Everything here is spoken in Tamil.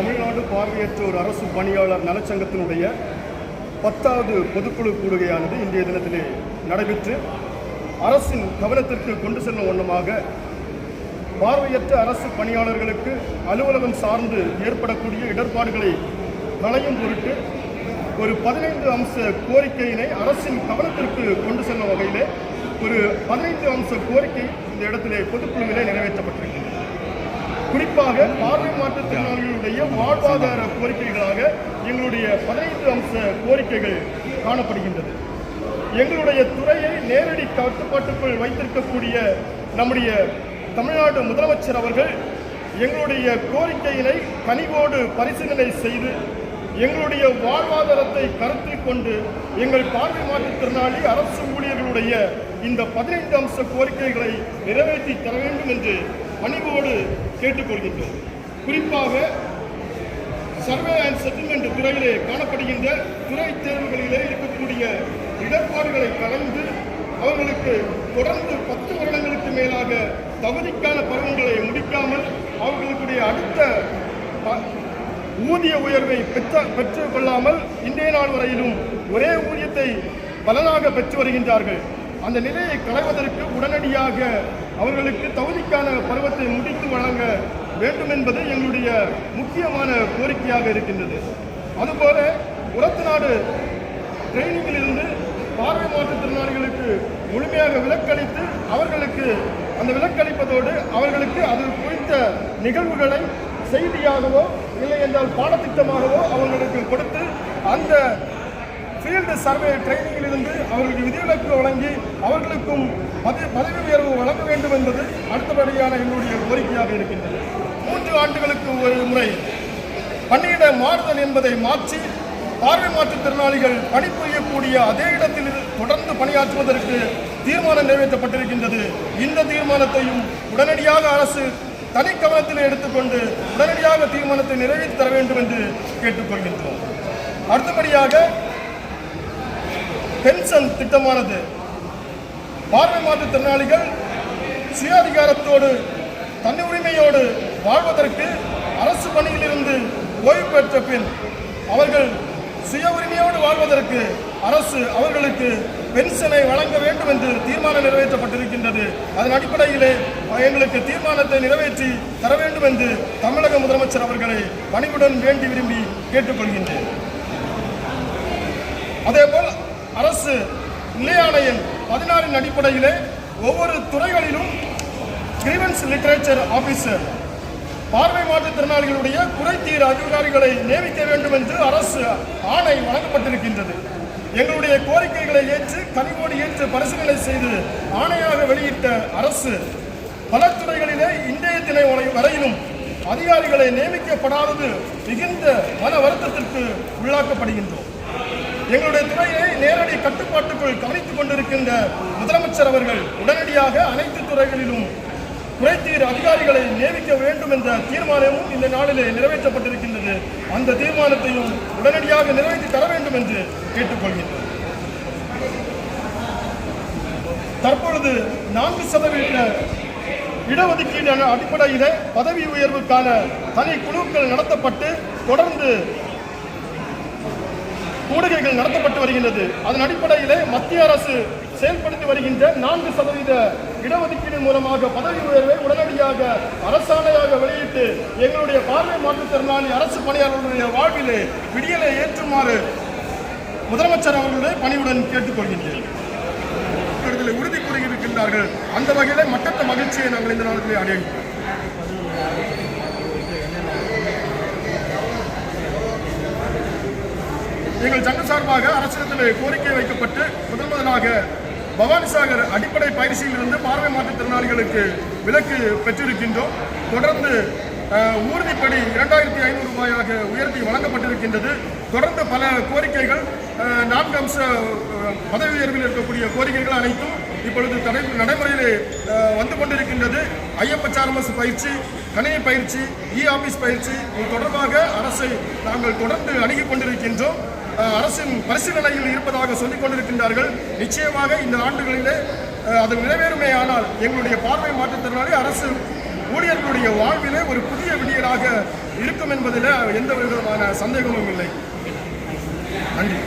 தமிழ்நாடு பார்வையற்றோர் அரசு பணியாளர் நலச்சங்கத்தினுடைய பத்தாவது பொதுக்குழு கூடுகையானது இன்றைய தினத்திலே நடைபெற்று அரசின் கவனத்திற்கு கொண்டு செல்லும் வண்ணமாக பார்வையற்ற அரசு பணியாளர்களுக்கு அலுவலகம் சார்ந்து ஏற்படக்கூடிய இடர்பாடுகளை களையும் பொருட்டு ஒரு பதினைந்து அம்ச கோரிக்கையினை அரசின் கவனத்திற்கு கொண்டு செல்லும் வகையிலே ஒரு பதினைந்து அம்ச கோரிக்கை இந்த இடத்திலே பொதுக்குழுவிலே நிறைவேற்றப்பட்டிருக்கிறது. குறிப்பாக பார்வை மாற்றுத்திறனாளிகளுடைய வாழ்வாதார கோரிக்கைகளாக எங்களுடைய பதினைந்து அம்ச கோரிக்கைகள் காணப்படுகின்றது. எங்களுடைய துறையை நேரடி கட்டுப்பாட்டுக்குள் வைத்திருக்கக்கூடிய நம்முடைய தமிழ்நாடு முதலமைச்சர் அவர்கள் எங்களுடைய கோரிக்கையினை கனிவோடு பரிசீலனை செய்து எங்களுடைய வாழ்வாதாரத்தை கருத்தில் கொண்டு எங்கள் பார்வை மாற்றுத்திறனாளி அரசு ஊழியர்களுடைய இந்த பதினைந்து அம்ச கோரிக்கைகளை நிறைவேற்றி தர வேண்டும் என்று பணிவோடு கேட்டுக்கொள்கின்றோம். குறிப்பாக சர்வே அண்ட் செட்டில்மெண்ட் துறையிலே காணப்படுகின்ற துறை தேர்வுகளிலே இருக்கக்கூடிய இடர்பாடுகளை கலந்து அவர்களுக்கு தொடர்ந்து பத்து வருடங்களுக்கு மேலாக தகுதிக்கான பருவங்களை முடிக்காமல் அவர்களுடைய அடுத்த ஊதிய உயர்வை பெற்ற பெற்றுக் கொள்ளாமல் இன்றைய நாள் வரையிலும் ஒரே ஊதியத்தை பலனாக பெற்று வருகின்றார்கள். அந்த நிலையை களைவதற்கு உடனடியாக அவர்களுக்கு தகுதிக்கான பருவத்தை முடித்து வழங்க வேண்டும் என்பது எங்களுடைய முக்கியமான கோரிக்கையாக இருக்கின்றது. அதுபோல உரத்து நாடு ட்ரைனிங்கில் இருந்து பார்வை மாற்றுத்திறனாளிகளுக்கு முழுமையாக விலக்களித்து அவர்களுக்கு அந்த விலக்களிப்பதோடு அவர்களுக்கு அது குறித்த நிகழ்வுகளை செய்தியாகவோ இல்லை என்றால் பாடத்திட்டமாகவோ அவர்களுக்கு கொடுத்து அந்த ஃபீல்டு சர்வே ட்ரைனிங்கிலிருந்து அவர்களுக்கு விதிவிலக்கு வழங்கி அவர்களுக்கும் பதவி பதவி உயர்வு வழங்க வேண்டும் என்பது அடுத்தபடியான எங்களுடைய கோரிக்கையாக இருக்கின்றது. மூன்று ஆண்டுகளுக்கு ஒரு முறை பணியிட மாறுதல் என்பதை மாற்றி பார்வை மாற்றுத்திறனாளிகள் பணிபுரியக்கூடிய அதே இடத்தில் தொடர்ந்து பணியாற்றுவதற்கு தீர்மானம் நிறைவேற்றப்பட்டிருக்கின்றது. இந்த தீர்மானத்தையும் உடனடியாக அரசு தனி கவனத்தில் எடுத்துக்கொண்டு உடனடியாக தீர்மானத்தை நிறைவேற்றி தர வேண்டும் என்று கேட்டுக்கொள்கின்றோம். அடுத்தபடியாக பென்ஷன் திட்டமானது. பார்வை மாற்றுத்திறனாளிகள் சுய அதிகாரத்தோடு தனி உரிமையோடு வாழ்வதற்கு அரசு பணியிலிருந்து ஓய்வு பெற்ற பின் அவர்கள் சுய உரிமையோடு வாழ்வதற்கு அரசு அவர்களுக்கு பென்ஷனை வழங்க வேண்டும் என்று தீர்மானம் நிறைவேற்றப்பட்டிருக்கின்றது. அதன் அடிப்படையிலே எங்களுக்கு தீர்மானத்தை நிறைவேற்றி தர வேண்டும் என்று தமிழக முதலமைச்சர் அவர்களை பணிவுடன் வேண்டி விரும்பி கேட்டுக்கொள்கின்றேன். அதேபோல் நிலையான எண் பதினாறின் அடிப்படையிலே ஒவ்வொரு துறைகளிலும் கிரீவன்ஸ் லிட்ரேச்சர் ஆபீசர் பார்வை மாற்றுத்திறனாளிகளுடைய குறைதீர் அதிகாரிகளை நியமிக்க வேண்டும் என்று அரசு ஆணை வழங்கப்பட்டிருக்கின்றது. எங்களுடைய கோரிக்கைகளை ஏற்று கனிவோடு ஏற்று பரிசீலனை செய்து ஆணையாக வெளியிட்ட அரசு பல துறைகளிலே இன்றைய தினை வரையிலும் அதிகாரிகளை நியமிக்கப்படாதது மிகுந்த மன வருத்தத்திற்கு உள்ளாக்கப்படுகின்றோம். எங்களுடைய துறையை நேரடி கட்டுப்பாட்டுக்குள் கவனித்துக் கொண்டிருக்கின்ற முதலமைச்சர் அவர்கள் உடனடியாக அனைத்து துறைகளிலும் குறைதீர் அதிகாரிகளை நியமிக்க வேண்டும் என்ற தீர்மானமும் இந்த நாளிலே நிறைவேற்றப்பட்டிருக்கின்றது. அந்த தீர்மானத்தையும் உடனடியாக நிறைவேற்றி தர வேண்டும் என்று கேட்டுக்கொள்கின்றோம். தற்பொழுது நான்கு சதவீத இடஒதுக்கீடு அடிப்படையில் பதவி உயர்வுக்கான தனி குழுக்கள் நடத்தப்பட்டு தொடர்ந்து கூடுகைகள் நடத்தப்பட்டு வருகின்றது. அதன் அடிப்படையிலே மத்திய அரசு செயல்படுத்தி வருகின்ற நான்கு சதவீத இடஒதுக்கீடு மூலமாக பதவி உயர்வை உடனடியாக அரசாணையாக வெளியிட்டு எங்களுடைய பார்வை மாற்றுத்திறனாளி அரசு பணியாளர்களுடைய வாழ்விலே விடியலை ஏற்றுமாறு முதலமைச்சர் அவர்களுடைய பணியுடன் கேட்டுக்கொள்கின்றேன். உறுதி கூறியிருக்கின்றார்கள் அந்த வகையில் மட்டற்ற மகிழ்ச்சியை நாங்கள் இந்த நாளிலே அடைகின்றோம். எங்கள் சங்க சார்பாக அரசிடத்தில் கோரிக்கை வைக்கப்பட்டு முதன் முதலாக பவானிசாகர் அடிப்படை பயிற்சியிலிருந்து பார்வை மாற்றுத்திறனாளிகளுக்கு விலக்கு பெற்றிருக்கின்றோம். தொடர்ந்து ஊர்திப்படி இரண்டாயிரத்தி ஐநூறு ரூபாயாக உயர்த்தி வழங்கப்பட்டிருக்கின்றது. தொடர்ந்து பல கோரிக்கைகள் நான்கு அம்ச பதவி உயர்வில் இருக்கக்கூடிய கோரிக்கைகள் அனைத்தும் இப்பொழுது தடை நடைமுறையில் வந்து கொண்டிருக்கின்றது ஐஎப்எச்ஆர்எம்எஸ் பயிற்சி கணினி பயிற்சி இ ஆபீஸ் பயிற்சி. இது தொடர்பாக அரசை நாங்கள் தொடர்ந்து அணுகிக் கொண்டிருக்கின்றோம். அரசின் பரிசீலனையில் இருப்பதாக சொல்லிக் கொண்டிருக்கின்றார்கள். நிச்சயமாக இந்த ஆண்டுகளிலே அது நிறைவேறுமே ஆனால் எங்களுடைய பார்வை மாற்றத்தினாலே அரசு ஊழியர்களுடைய வாழ்விலே ஒரு புதிய விடியலாக இருக்கும் என்பதில் எந்த விதமான சந்தேகமும் இல்லை. நன்றி.